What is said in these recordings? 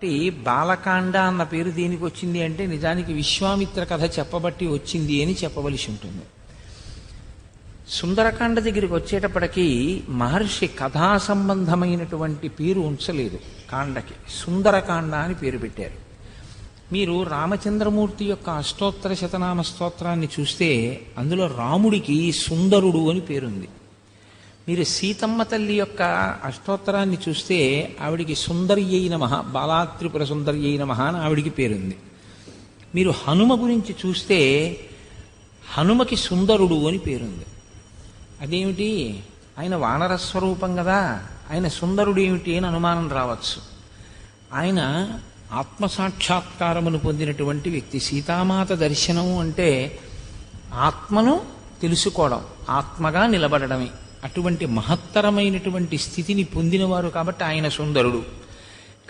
కాబట్టి బాలకాండ అన్న పేరు దేనికి వచ్చింది అంటే నిజానికి విశ్వామిత్ర కథ చెప్పబట్టి వచ్చింది అని చెప్పవలసి ఉంటుంది. సుందరకాండ దగ్గరికి వచ్చేటప్పటికీ మహర్షి కథా సంబంధమైనటువంటి పేరు ఉంచలేదు. కాండకి సుందరకాండ అని పేరు పెట్టారు. మీరు రామచంద్రమూర్తి యొక్క అష్టోత్తర శతనామ స్తోత్రాన్ని చూస్తే అందులో రాముడికి సుందరుడు అని పేరుంది. మీరు సీతమ్మ తల్లి యొక్క అష్టోత్తరాన్ని చూస్తే ఆవిడికి సుందరి అయిన మహా బాలాత్రిపుర సుందరి అయిన మహా అని ఆవిడికి పేరుంది. మీరు హనుమ గురించి చూస్తే హనుమకి సుందరుడు అని పేరుంది. అదేమిటి? ఆయన వానర స్వరూపం కదా. ఆయన సుందరుడు ఏమిటి అని అనుమానం రావచ్చు. ఆయన ఆత్మసాక్షాత్కారమును పొందినటువంటి వ్యక్తి. సీతామాత దర్శనము అంటే ఆత్మను తెలుసుకోవడం ఆత్మగా నిలబడడమే. అటువంటి మహత్తరమైనటువంటి స్థితిని పొందినవారు కాబట్టి ఆయన సుందరుడు.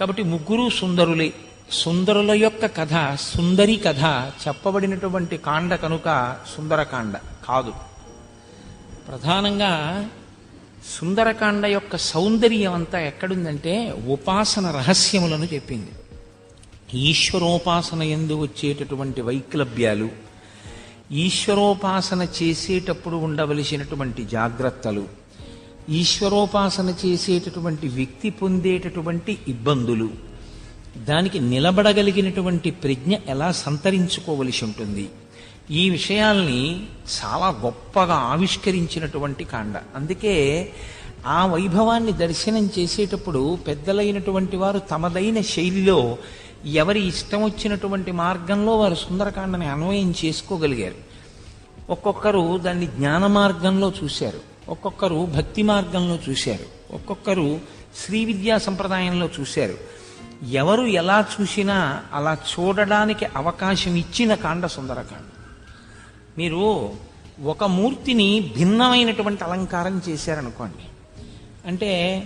కాబట్టి ముగ్గురు సుందరులే. సుందరుల యొక్క కథ సుందరి కథ చెప్పబడినటువంటి కాండ కనుక సుందరకాండ కాదు. ప్రధానంగా సుందరకాండ యొక్క సౌందర్యం అంతా ఎక్కడుందంటే ఉపాసన రహస్యములను చెప్పింది. ఈశ్వరోపాసన ఎందు వచ్చేటటువంటి వైక్లభ్యాలు ఈశ్వరోపాసన చేసేటప్పుడు ఉండవలసినటువంటి జాగ్రత్తలు ఈశ్వరోపాసన చేసేటటువంటి వ్యక్తి పొందేటటువంటి ఇబ్బందులు దానికి నిలబడగలిగినటువంటి ప్రజ్ఞ ఎలా సంతరించుకోవలసి ఉంటుంది. ఈ విషయాల్ని చాలా గొప్పగా ఆవిష్కరించినటువంటి కాండ. అందుకే ఆ వైభవాన్ని దర్శనం చేసేటప్పుడు పెద్దలైనటువంటి వారు తమదైన శైలిలో ఎవరి ఇష్టం వచ్చినటువంటి మార్గంలో వారు సుందరకాండని అన్వయం చేసుకోగలిగారు. ఒక్కొక్కరు దాన్ని జ్ఞాన మార్గంలో చూశారు. ఒక్కొక్కరు భక్తి మార్గంలో చూశారు. ఒక్కొక్కరు శ్రీ విద్యా సంప్రదాయంలో చూశారు. ఎవరు ఎలా చూసినా అలా చూడడానికి అవకాశం ఇచ్చిన కాండ సుందరకాండ. మీరు ఒక మూర్తిని భిన్నమైనటువంటి అలంకారం చేశారనుకోండి. అంటే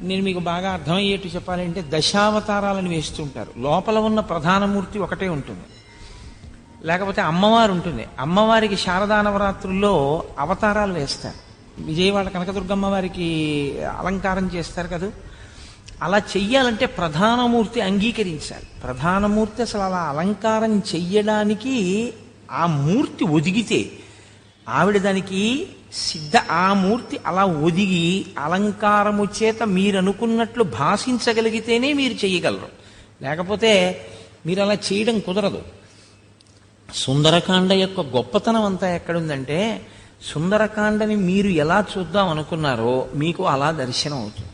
నేను మీకు బాగా అర్థమయ్యేట్టు చెప్పాలంటే దశావతారాలను వేస్తుంటారు. లోపల ఉన్న ప్రధాన మూర్తి ఒకటే ఉంటుంది. లేకపోతే అమ్మవారు ఉంటుంది. అమ్మవారికి శారదా నవరాత్రుల్లో అవతారాలు వేస్తారు. విజయవాడ కనకదుర్గమ్మ వారికి అలంకారం చేస్తారు కదా. అలా చెయ్యాలంటే ప్రధానమూర్తి అంగీకరించాలి. ప్రధానమూర్తి అసలు అలా అలంకారం చెయ్యడానికి ఆ మూర్తి ఒదిగితే ఆవిడ దానికి సిద్ధ ఆ మూర్తి అలా ఒదిగి అలంకారము చేత మీరు అనుకున్నట్లు భాషించగలిగితేనే మీరు చేయగలరు. లేకపోతే మీరు అలా చేయడం కుదరదు. సుందరకాండ యొక్క గొప్పతనం అంతా ఎక్కడుందంటే సుందరకాండని మీరు ఎలా చూద్దాం అనుకున్నారో మీకు అలా దర్శనం అవుతుంది.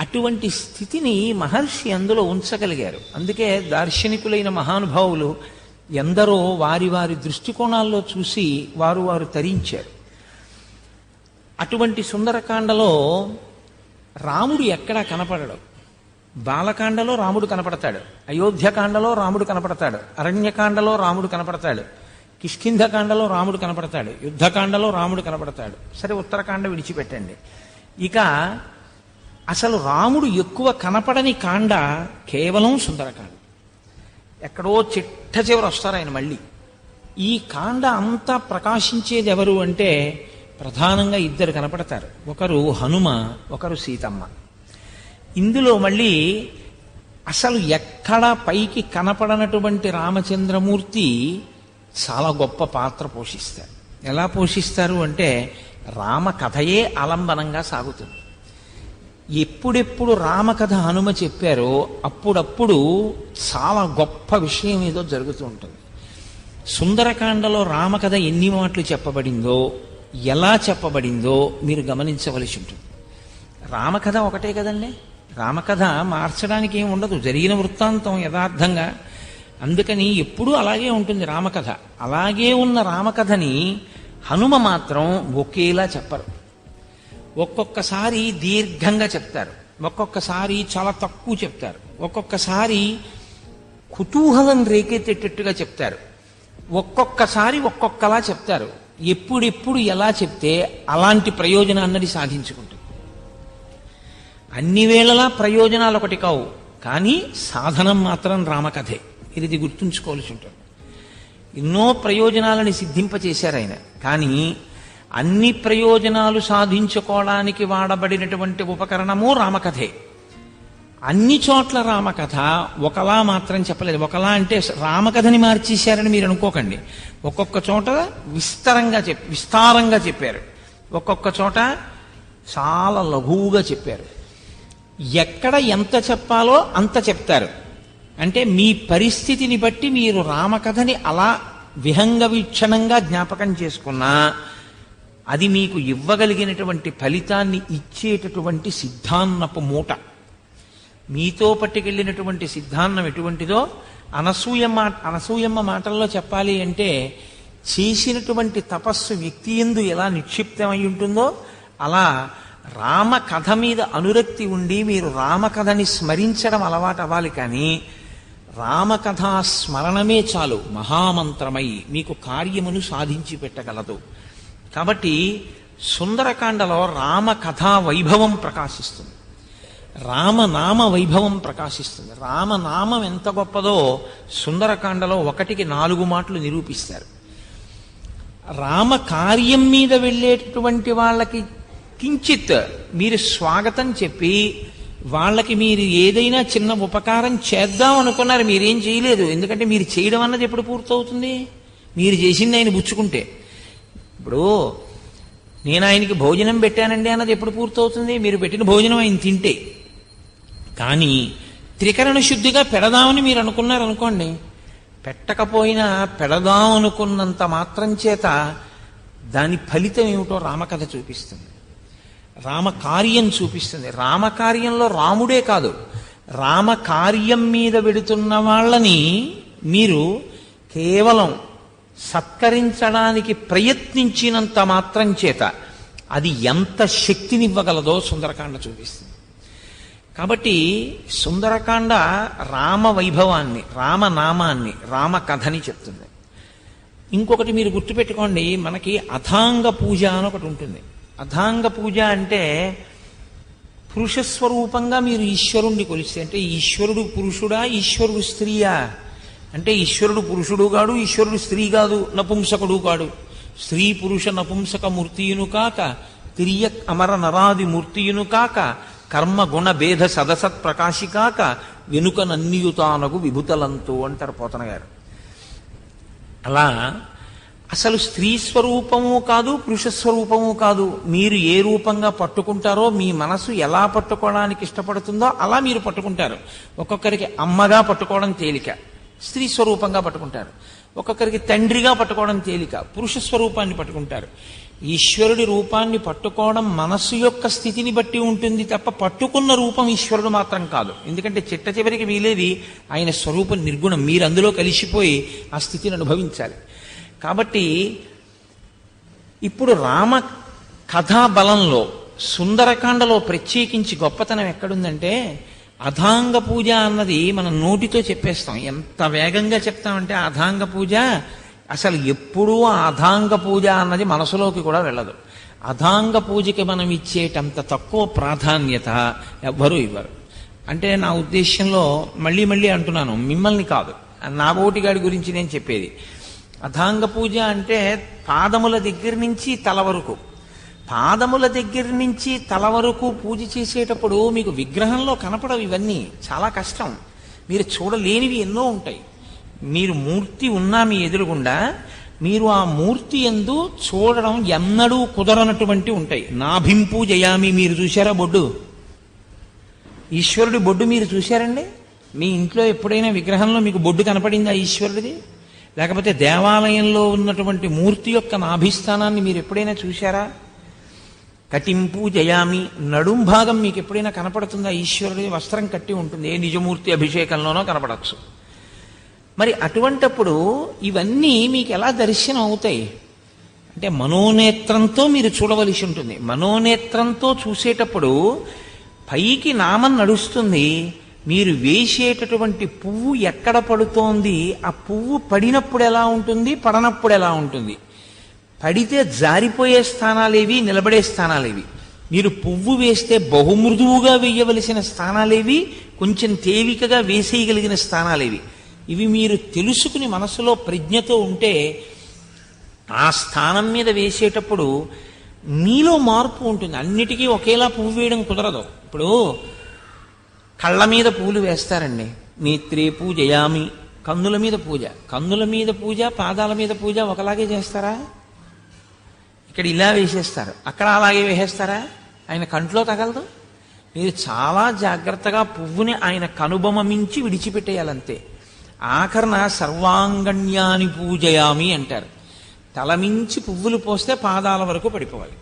అటువంటి స్థితిని మహర్షి అందులో ఉంచగలిగారు. అందుకే దార్శనికులైన మహానుభావులు ఎందరో వారి వారి దృష్టికోణాల్లో చూసి వారు వారు తరించారు. అటువంటి సుందరకాండలో రాముడు ఎక్కడా కనపడడు. బాలకాండలో రాముడు కనపడతాడు. అయోధ్యకాండలో రాముడు కనపడతాడు. అరణ్యకాండలో రాముడు కనపడతాడు. కిష్కింధకాండలో రాముడు కనపడతాడు. యుద్ధకాండలో రాముడు కనపడతాడు. సరే ఉత్తరకాండ విడిచిపెట్టండి. ఇక అసలు రాముడు ఎక్కువ కనపడని కాండ కేవలం సుందరకాండ. ఎక్కడో చిట్ట చివర వస్తారు ఆయన మళ్ళీ. ఈ కాండ అంతా ప్రకాశించేది ఎవరు అంటే ప్రధానంగా ఇద్దరు కనపడతారు. ఒకరు హనుమ ఒకరు సీతమ్మ. ఇందులో మళ్ళీ అసలు ఎక్కడ పైకి కనపడనటువంటి రామచంద్రమూర్తి చాలా గొప్ప పాత్ర పోషిస్తారు. ఎలా పోషిస్తారు అంటే రామ కథయే ఆలంబనంగా సాగుతుంది. ఎప్పుడెప్పుడు రామకథ హనుమ చెప్పారో అప్పుడప్పుడు చాలా గొప్ప విషయం ఏదో జరుగుతూ ఉంటుంది. సుందరకాండలో రామకథ ఎన్ని మాటలు చెప్పబడిందో ఎలా చెప్పబడిందో మీరు గమనించవలసి ఉంటుంది. రామకథ ఒకటే కదండి. రామకథ మార్చడానికి ఏం ఉండదు. జరిగిన వృత్తాంతం యథార్థంగా. అందుకని ఎప్పుడూ అలాగే ఉంటుంది రామకథ. అలాగే ఉన్న రామకథని హనుమ మాత్రం ఒకేలా చెప్పరు. ఒక్కొక్కసారి దీర్ఘంగా చెప్తారు. ఒక్కొక్కసారి చాలా తక్కువ చెప్తారు. ఒక్కొక్కసారి కుతూహలం రేకెత్తేటట్టుగా చెప్తారు. ఒక్కొక్కసారి ఒక్కొక్కలా చెప్తారు. ఎప్పుడెప్పుడు ఎలా చెప్తే అలాంటి ప్రయోజనాన్నది సాధించుకుంటుంది. అన్ని వేళలా ప్రయోజనాలు ఒకటి కావు కానీ సాధనం మాత్రం రామకథే. ఇది గుర్తుంచుకోవాల్సి ఉంటుంది. ఎన్నో ప్రయోజనాలని సిద్ధింపచేశారు ఆయన. కానీ అన్ని ప్రయోజనాలు సాధించుకోవడానికి వాడబడినటువంటి ఉపకరణము రామకథే. అన్ని చోట్ల రామకథ ఒకలా మాత్రం చెప్పలేదు. ఒకలా అంటే రామకథని మార్చేశారని మీరు అనుకోకండి. ఒక్కొక్క చోట విస్తరంగా చెప్ విస్తారంగా చెప్పారు. ఒక్కొక్క చోట చాలా లఘువుగా చెప్పారు. ఎక్కడ ఎంత చెప్పాలో అంత చెప్తారు. అంటే మీ పరిస్థితిని బట్టి మీరు రామకథని అలా విహంగ వీక్షణంగా జ్ఞాపకం చేసుకున్నా అది మీకు ఇవ్వగలిగినటువంటి ఫలితాన్ని ఇచ్చేటటువంటి సిద్ధాన్నపు మూట. మీతో పట్టుకెళ్ళినటువంటి సిద్ధాంతం ఎటువంటిదో అనసూయమ్మ అనసూయమ్మ మాటల్లో చెప్పాలి అంటే చేసినటువంటి తపస్సు వ్యక్తి ఎందు ఎలా నిక్షిప్తమై ఉంటుందో అలా రామ కథ మీద అనురక్తి ఉండి మీరు రామకథని స్మరించడం అలవాటు అవ్వాలి కానీ రామకథా స్మరణమే చాలు మహామంత్రమై మీకు కార్యమును సాధించి పెట్టగలదు. కాబట్టి సుందరకాండలో రామకథా వైభవం ప్రకాశిస్తుంది. రామనామ వైభవం ప్రకాశిస్తుంది. రామనామం ఎంత గొప్పదో సుందరకాండలో ఒకటికి నాలుగు మాటలు నిరూపిస్తారు. రామ కార్యం మీద వెళ్ళేటటువంటి వాళ్ళకి కించిత్ మీరు స్వాగతం చెప్పి వాళ్ళకి మీరు ఏదైనా చిన్న ఉపకారం చేద్దాం అనుకున్నారు మీరేం చేయలేదు. ఎందుకంటే మీరు చేయడం అన్నది ఎప్పుడు పూర్తవుతుంది? మీరు చేసింది ఆయన పుచ్చుకుంటే. ఇప్పుడు నేను ఆయనకి భోజనం పెట్టానండి అన్నది ఎప్పుడు పూర్తవుతుంది? మీరు పెట్టిన భోజనం ఆయన తింటే. కానీ త్రికరణ శుద్ధిగా పెడదామని మీరు అనుకున్నారు అనుకోండి పెట్టకపోయినా పెడదాం అనుకున్నంత మాత్రం చేత దాని ఫలితం ఏమిటో రామకథ చూపిస్తుంది. రామకార్యం చూపిస్తుంది. రామకార్యంలో రాముడే కాదు. రామకార్యం మీద వెడుతున్న వాళ్ళని మీరు కేవలం సత్కరించడానికి ప్రయత్నించినంత మాత్రం చేత అది ఎంత శక్తినివ్వగలదో సుందరకాండ చూపిస్తుంది. కాబట్టి సుందరకాండ రామ వైభవాన్ని రామనామాన్ని రామకథని చెప్తుంది. ఇంకొకటి మీరు గుర్తుపెట్టుకోండి మనకి అథాంగ పూజ అని ఒకటి ఉంటుంది. అథాంగ పూజ అంటే పురుష స్వరూపంగా మీరు ఈశ్వరుణ్ణి కొలిస్తే అంటే ఈశ్వరుడు పురుషుడా ఈశ్వరుడు స్త్రీయా? అంటే ఈశ్వరుడు పురుషుడు కాడు ఈశ్వరుడు స్త్రీ కాదు నపుంసకుడు కాడు. స్త్రీ పురుష నపుంసక మూర్తియును కాక తిరియ అమర నరాది మూర్తియును కాక కర్మ గుణ భేద సదసత్ ప్రకాశి కాక వెనుక నన్నియుతానగు విభుతలంతు అంటారు పోతన గారు అలా అసలు స్త్రీ స్వరూపము కాదు పురుష స్వరూపము కాదు. మీరు ఏ రూపంగా పట్టుకుంటారో మీ మనసు ఎలా పట్టుకోవడానికి ఇష్టపడుతుందో అలా మీరు పట్టుకుంటారు. ఒక్కొక్కరికి అమ్మగా పట్టుకోవడం తేలిక స్త్రీ స్వరూపంగా పట్టుకుంటారు. ఒక్కొక్కరికి తండ్రిగా పట్టుకోవడం తేలిక పురుష స్వరూపాన్ని పట్టుకుంటారు. ఈశ్వరుడి రూపాన్ని పట్టుకోవడం మనస్సు యొక్క స్థితిని బట్టి ఉంటుంది తప్ప పట్టుకున్న రూపం ఈశ్వరుడు మాత్రం కాదు. ఎందుకంటే చిట్ట చివరికి వీలేది ఆయన స్వరూపం నిర్గుణం. మీరు అందులో కలిసిపోయి ఆ స్థితిని అనుభవించాలి. కాబట్టి ఇప్పుడు రామ కథా బలంలో సుందరకాండలో ప్రత్యేకించి గొప్పతనం ఎక్కడుందంటే అధాంగ పూజ అన్నది మనం నోటితో చెప్పేస్తాం. ఎంత వేగంగా చెప్తామంటే అధాంగ పూజ అసలు ఎప్పుడూ అధాంగ పూజ అన్నది మనసులోకి కూడా వెళ్ళదు. అధాంగ పూజకి మనం ఇచ్చేటంత తక్కువ ప్రాధాన్యత ఎవ్వరూ ఇవ్వరు. అంటే నా ఉద్దేశంలో మళ్ళీ మళ్ళీ అంటున్నాను మిమ్మల్ని కాదు. నాగోటిగాడి గురించి నేను చెప్పేది. అధాంగ పూజ అంటే పాదముల దగ్గర నుంచి తల వరకు. పాదముల దగ్గర నుంచి తల వరకు పూజ చేసేటప్పుడు మీకు విగ్రహంలో కనపడవు ఇవన్నీ. చాలా కష్టం. మీరు చూడలేనివి ఎన్నో ఉంటాయి. మీరు మూర్తి ఉన్నా మీ ఎదురుగుండా మీరు ఆ మూర్తి ఎందు చూడడం ఎన్నడూ కుదరనటువంటి ఉంటాయి. నాభింపు జయామి మీరు చూశారా బొడ్డు? ఈశ్వరుడి బొడ్డు మీరు చూశారండి? మీ ఇంట్లో ఎప్పుడైనా విగ్రహంలో మీకు బొడ్డు కనపడిందా ఈశ్వరుడిది? లేకపోతే దేవాలయంలో ఉన్నటువంటి మూర్తి యొక్క నాభిస్థానాన్ని మీరు ఎప్పుడైనా చూశారా? కటింపు జయామి నడుం భాగం మీకు ఎప్పుడైనా కనపడుతుందా? ఈశ్వరుడి వస్త్రం కట్టి ఉంటుంది. ఏ నిజమూర్తి అభిషేకంలోనో కనపడచ్చు. మరి అటువంటప్పుడు ఇవన్నీ మీకు ఎలా దర్శనం అవుతాయి? అంటే మనోనేత్రంతో మీరు చూడవలసి ఉంటుంది. మనోనేత్రంతో చూసేటప్పుడు పైకి నామం నడుస్తుంది. మీరు వేసేటటువంటి పువ్వు ఎక్కడ పడుతోంది? ఆ పువ్వు పడినప్పుడు ఎలా ఉంటుంది? పడనప్పుడు ఎలా ఉంటుంది? పడితే జారిపోయే స్థానాలేవి నిలబడే స్థానాలేవి. మీరు పువ్వు వేస్తే బహుమృదువుగా వేయవలసిన స్థానాలేవి కొంచెం తేలికగా వేసేయగలిగిన స్థానాలేవి. ఇవి మీరు తెలుసుకుని మనసులో ప్రజ్ఞతో ఉంటే ఆ స్థానం మీద వేసేటప్పుడు మీలో మార్పు ఉంటుంది. అన్నిటికీ ఒకేలా పువ్వు వేయడం కుదరదు. ఇప్పుడు కళ్ళ మీద పూలు వేస్తారండి. నేత్రే పూజయామి. కన్నుల మీద పూజ. కన్నుల మీద పూజ పాదాల మీద పూజ ఒకలాగే చేస్తారా? ఇక్కడ ఇలా వేసేస్తారు. అక్కడ అలాగే వేసేస్తారా? ఆయన కంట్లో తగలదు? మీరు చాలా జాగ్రత్తగా పువ్వుని ఆయన కనుబొమ మించి విడిచిపెట్టేయాలంతే. ఆఖరణ సర్వాంగణ్యాన్ని పూజయామి అంటారు. తలమించి పువ్వులు పోస్తే పాదాల వరకు పడిపోవాలి.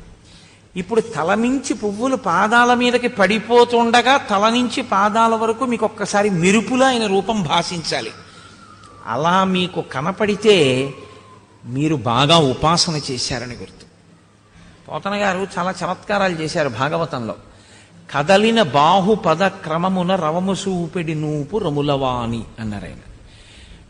ఇప్పుడు తలమించి పువ్వులు పాదాల మీదకి పడిపోతుండగా తల నుంచి పాదాల వరకు మీకు ఒక్కసారి మెరుపులా ఆయన రూపం భాషించాలి. అలా మీకు కనపడితే మీరు బాగా ఉపాసన చేశారని గుర్తు. పోతన గారు చాలా చమత్కారాలు చేశారు భాగవతంలో. కదలిన బాహుపద క్రమమున రవము సూపెడి నూపు రములవాణి అన్నారు ఆయన.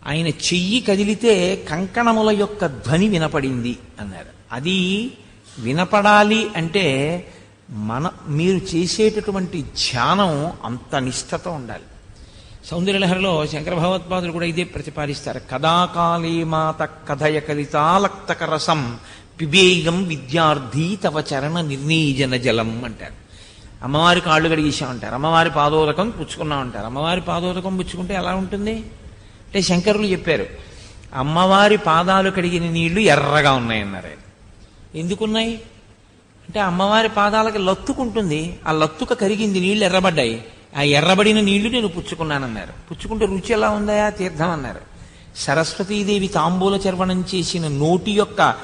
ఆయన చెయ్యి కదిలితే కంకణముల యొక్క ధ్వని వినపడింది అన్నారు. అది వినపడాలి అంటే మన మీరు చేసేటటువంటి ధ్యానం అంత నిష్ఠతో ఉండాలి. సౌందర్యలహరిలో శంకర భగవత్పాదులు కూడా ఇదే ప్రతిపాదిస్తారు. కదాకాళీ మాత కథయ కలితాలక్తక రసం పిబేయం విద్యార్థి తవ చరణ నిర్నీజన జలం అంటారు. అమ్మవారి కాళ్ళు కడిగేసామంటారు అమ్మవారి పాదోదకం పుచ్చుకున్నామంటారు. అమ్మవారి పాదోదకం పుచ్చుకుంటే ఎలా ఉంటుంది? అంటే శంకరులు చెప్పారు అమ్మవారి పాదాలు కడిగిన నీళ్ళు ఎర్రగా ఉన్నాయన్నారు. ఎందుకున్నాయి? అంటే అమ్మవారి పాదాలకి లత్తుకుంటుంది. ఆ లత్తుక కరిగింది నీళ్ళు ఎర్రబడ్డాయి. ఆ ఎర్రబడిన నీళ్ళు నేను పుచ్చుకున్నానన్నారు. పుచ్చుకుంటే రుచి ఎలా ఉందా తీర్థం అన్నారు. సరస్వతీదేవి తాంబూల చర్వణం చేసిన నోటి యొక్క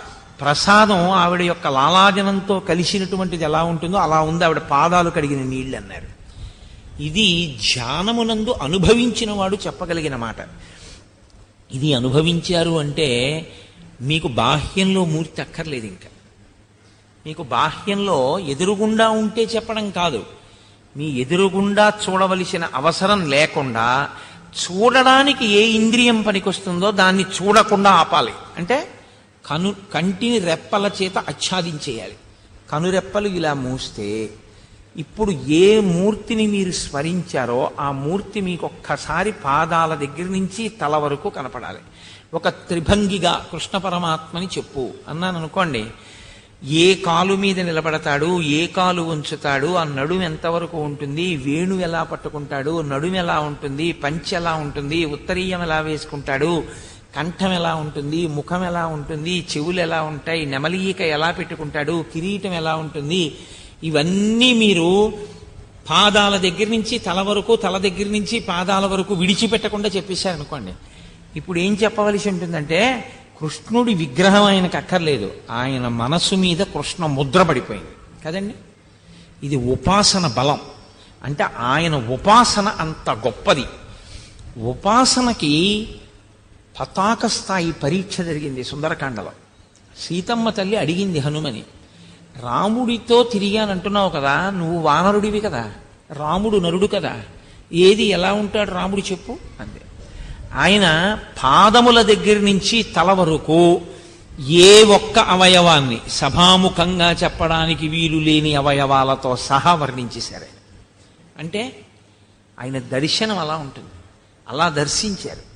ప్రసాదం ఆవిడ యొక్క లాలాజనంతో కలిసినటువంటిది ఎలా ఉంటుందో అలా ఉంది ఆవిడ పాదాలు కడిగిన నీళ్ళు అన్నారు. ఇది ధ్యానమునందు అనుభవించిన వాడు చెప్పగలిగిన మాట. ఇది అనుభవించారు అంటే మీకు బాహ్యంలో మూర్తి అక్కర్లేదు ఇంకా. మీకు బాహ్యంలో ఎదురుగుండా ఉంటే చెప్పడం కాదు. మీ ఎదురుగుండా చూడవలసిన అవసరం లేకుండా చూడడానికి ఏ ఇంద్రియం పనికొస్తుందో దాన్ని చూడకుండా ఆపాలి. అంటే కను కంటిని రెప్పల చేత ఆచ్ఛాదించేయాలి. కనురెప్పలు ఇలా మూస్తే ఇప్పుడు ఏ మూర్తిని మీరు స్మరించారో ఆ మూర్తి మీకు ఒక్కసారి పాదాల దగ్గర నుంచి తల వరకు కనపడాలి. ఒక త్రిభంగిగా కృష్ణ పరమాత్మని చెప్పు. అన్నాను అనుకోండి ఏ కాలు మీద నిలబడతాడు ఏ కాలు ఉంచుతాడు ఆ నడుము ఎంతవరకు ఉంటుంది వేణు ఎలా పట్టుకుంటాడు నడుము ఎలా ఉంటుంది పంచి ఎలా ఉంటుంది ఉత్తరీయం ఎలా వేసుకుంటాడు కంఠం ఎలా ఉంటుంది ముఖం ఎలా ఉంటుంది చెవులు ఎలా ఉంటాయి నెమలీక ఎలా పెట్టుకుంటాడు కిరీటం ఎలా ఉంటుంది ఇవన్నీ మీరు పాదాల దగ్గర నుంచి తల వరకు తల దగ్గర నుంచి పాదాల వరకు విడిచిపెట్టకుండా చెప్పేశారనుకోండి. ఇప్పుడు ఏం చెప్పవలసి ఉంటుందంటే కృష్ణుడి విగ్రహం ఆయనకు అక్కర్లేదు. ఆయన మనస్సు మీద కృష్ణ ముద్ర పడిపోయింది. కదండి? ఇది ఉపాసన బలం. అంటే ఆయన ఉపాసన అంత గొప్పది. ఉపాసనకి పతాక స్థాయి పరీక్ష జరిగింది సుందరకాండలో. సీతమ్మ తల్లి అడిగింది హనుమని రాముడితో తిరిగానంటున్నావు కదా నువ్వు వానరుడివి కదా రాముడు నరుడు కదా ఏది ఎలా ఉంటాడు రాముడు చెప్పు అంది. ఆయన పాదముల దగ్గర నుంచి తల వరకు ఏ ఒక్క అవయవాన్ని సభాముఖంగా చెప్పడానికి వీలు లేని అవయవాలతో సహా వర్ణించేశారు ఆయన. అంటే ఆయన దర్శనం అలా ఉంటుంది. అలా దర్శించారు.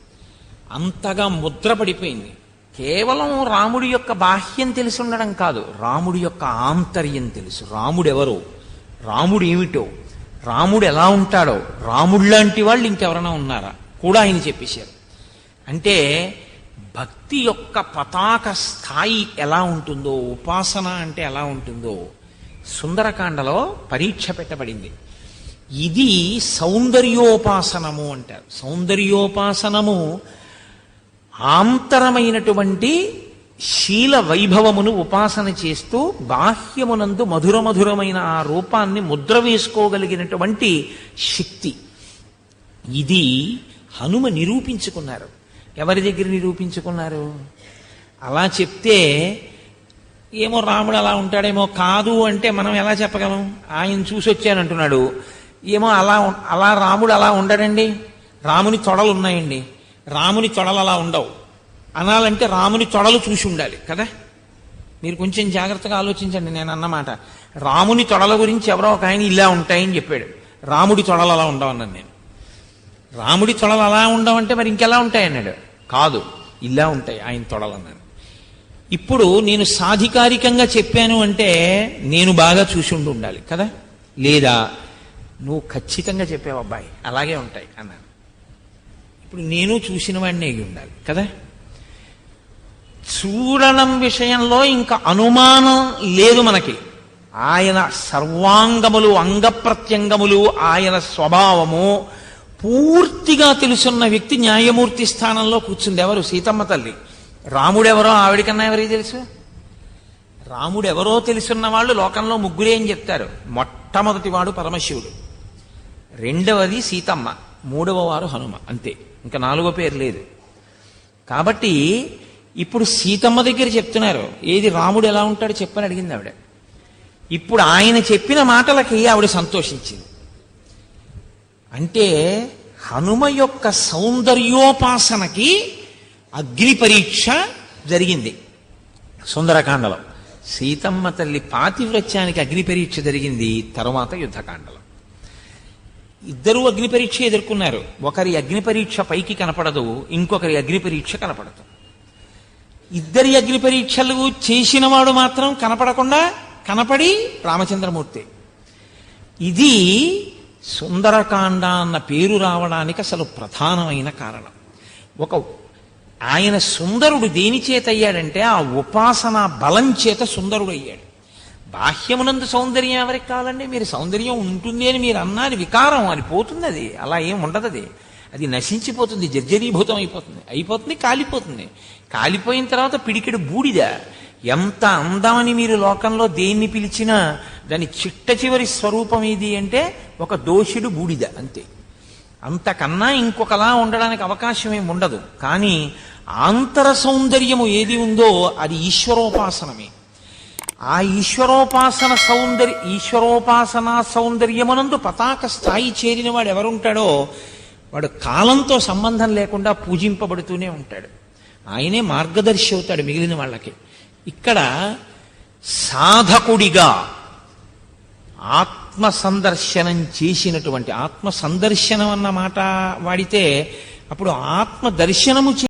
అంతగా ముద్ర పడిపోయింది కేవలం రాముడి యొక్క బాహ్యం తెలిసి ఉండడం కాదు రాముడి యొక్క ఆంతర్యం తెలుసు. రాముడెవరో? రాముడు ఏమిటో రాముడు ఎలా ఉంటాడో? రాముడు లాంటి వాళ్ళు ఇంకెవరైనా ఉన్నారా? కూడా ఆయన చెప్పేశారు. అంటే భక్తి యొక్క పతాక స్థాయి ఎలా ఉంటుందో ఉపాసన అంటే ఎలా ఉంటుందో సుందరకాండలో పరీక్ష పెట్టబడింది. ఇది సౌందర్యోపాసనము అంటారు. సౌందర్యోపాసనము ఆంతరమైనటువంటి శీల వైభవమును ఉపాసన చేస్తూ బాహ్యమునందు మధుర మధురమైన ఆ రూపాన్ని ముద్ర వేసుకోగలిగినటువంటి శక్తి. ఇది హనుమ నిరూపించుకున్నారు. ఎవరి దగ్గర నిరూపించుకున్నారు? అలా చెప్తే ఏమో రాముడు అలా ఉంటాడేమో కాదు అంటే మనం ఎలా చెప్పగలం? ఆయన చూసి వచ్చానంటున్నాడు ఏమో అలా ఉం- అలా రాముడు అలా ఉండడండి? రాముని తొడలు ఉన్నాయండి. రాముని తొడలు అలా ఉండవు. అనాలంటే రాముని తొడలు చూసి ఉండాలి కదా? మీరు కొంచెం జాగ్రత్తగా ఆలోచించండి నేను అన్నమాట. రాముని తొడల గురించి ఎవరో ఒక ఆయన ఇలా ఉంటాయని చెప్పాడు. రాముడి తొడలు అలా ఉండవన్నాను నేను. రాముడి తొడలు అలా ఉండవంటే మరి ఇంకెలా ఉంటాయి అన్నాడు కాదు ఇలా ఉంటాయి ఆయన తొడలు అన్నాను ఇప్పుడు నేను సాధికారికంగా చెప్పాను అంటే నేను బాగా చూసి ఉండి ఉండాలి కదా? లేదా నువ్వు ఖచ్చితంగా చెప్పావు అబ్బాయి అలాగే ఉంటాయి అన్నాను. ఇప్పుడు నేను చూసిన వాడిని అయి ఉండాలి కదా? చూడడం విషయంలో ఇంకా అనుమానం లేదు మనకి. ఆయన సర్వాంగములు అంగప్రత్యంగములు ఆయన స్వభావము పూర్తిగా తెలుసున్న వ్యక్తి న్యాయమూర్తి స్థానంలో కూర్చుంది ఎవరు? సీతమ్మ తల్లి. రాముడెవరో ఆవిడికన్నా ఎవరికి తెలుసు? రాముడెవరో తెలుసున్న వాళ్ళు లోకంలో ముగ్గురే అని చెప్తారు. మొట్టమొదటి వాడు పరమశివుడు. రెండవది సీతమ్మ. మూడవ వారు హనుమ. అంతే. ఇంకా నాలుగో పేరు లేదు. కాబట్టి ఇప్పుడు సీతమ్మ దగ్గర చెప్తున్నారు. ఏది రాముడు ఎలా ఉంటాడో చెప్పని అడిగింది ఆవిడ. ఇప్పుడు ఆయన చెప్పిన మాటలకి ఆవిడ సంతోషించింది. అంటే హనుమ యొక్క సౌందర్యోపాసనకి అగ్ని పరీక్ష జరిగింది. సుందరకాండలో. సీతమ్మ తల్లి పాతివ్రత్యానికి అగ్ని పరీక్ష జరిగింది తర్వాత యుద్ధకాండలో. ఇద్దరూ అగ్ని పరీక్ష ఎదుర్కొన్నారు. ఒకరి అగ్ని పరీక్ష పైకి కనపడదు ఇంకొకరి అగ్ని పరీక్ష కనపడదు. ఇద్దరి అగ్ని పరీక్షలు చేసిన వాడు మాత్రం కనపడకుండా కనపడి రామచంద్రమూర్తి. ఇది సుందరకాండ అన్న పేరు రావడానికి అసలు ప్రధానమైన కారణం. ఒక ఆయన సుందరుడు దేని చేత అయ్యాడంటే ఆ ఉపాసన బలం చేత సుందరుడు అయ్యాడు బాహ్యమునందు సౌందర్యం ఎవరికి కావాలండి? మీరు సౌందర్యం ఉంటుంది అని మీరు అన్నది వికారం అది పోతుంది అది. అలా ఏం ఉండదు అది. అది నశించిపోతుంది జర్జరీభూతం అయిపోతుంది. అయిపోతుంది కాలిపోతుంది. కాలిపోయిన తర్వాత పిడికిడు బూడిద. ఎంత అందమని మీరు లోకంలో దేన్ని పిలిచినా దాని చిట్ట చివరి స్వరూపం ఏది అంటే ఒక దోషుడు బూడిద అంతే. అంతకన్నా ఇంకొకలా ఉండడానికి అవకాశం ఏమి ఉండదు. కానీ ఆంతర సౌందర్యము ఏది ఉందో అది ఈశ్వరోపాసనమే. ఆ ఈశ్వరోపాసన సౌందర్య ఈశ్వరోపాసన సౌందర్యమునందు పతాక స్థాయి చేరిన వాడు ఎవరుంటాడో వాడు కాలంతో సంబంధం లేకుండా పూజింపబడుతూనే ఉంటాడు. ఆయనే మార్గదర్శి అవుతాడు మిగిలిన వాళ్ళకి. ఇక్కడ సాధకుడిగా ఆత్మ సందర్శనం చేసినటువంటి ఆత్మ సందర్శనం అన్న మాట వాడితే అప్పుడు ఆత్మ దర్శనము చే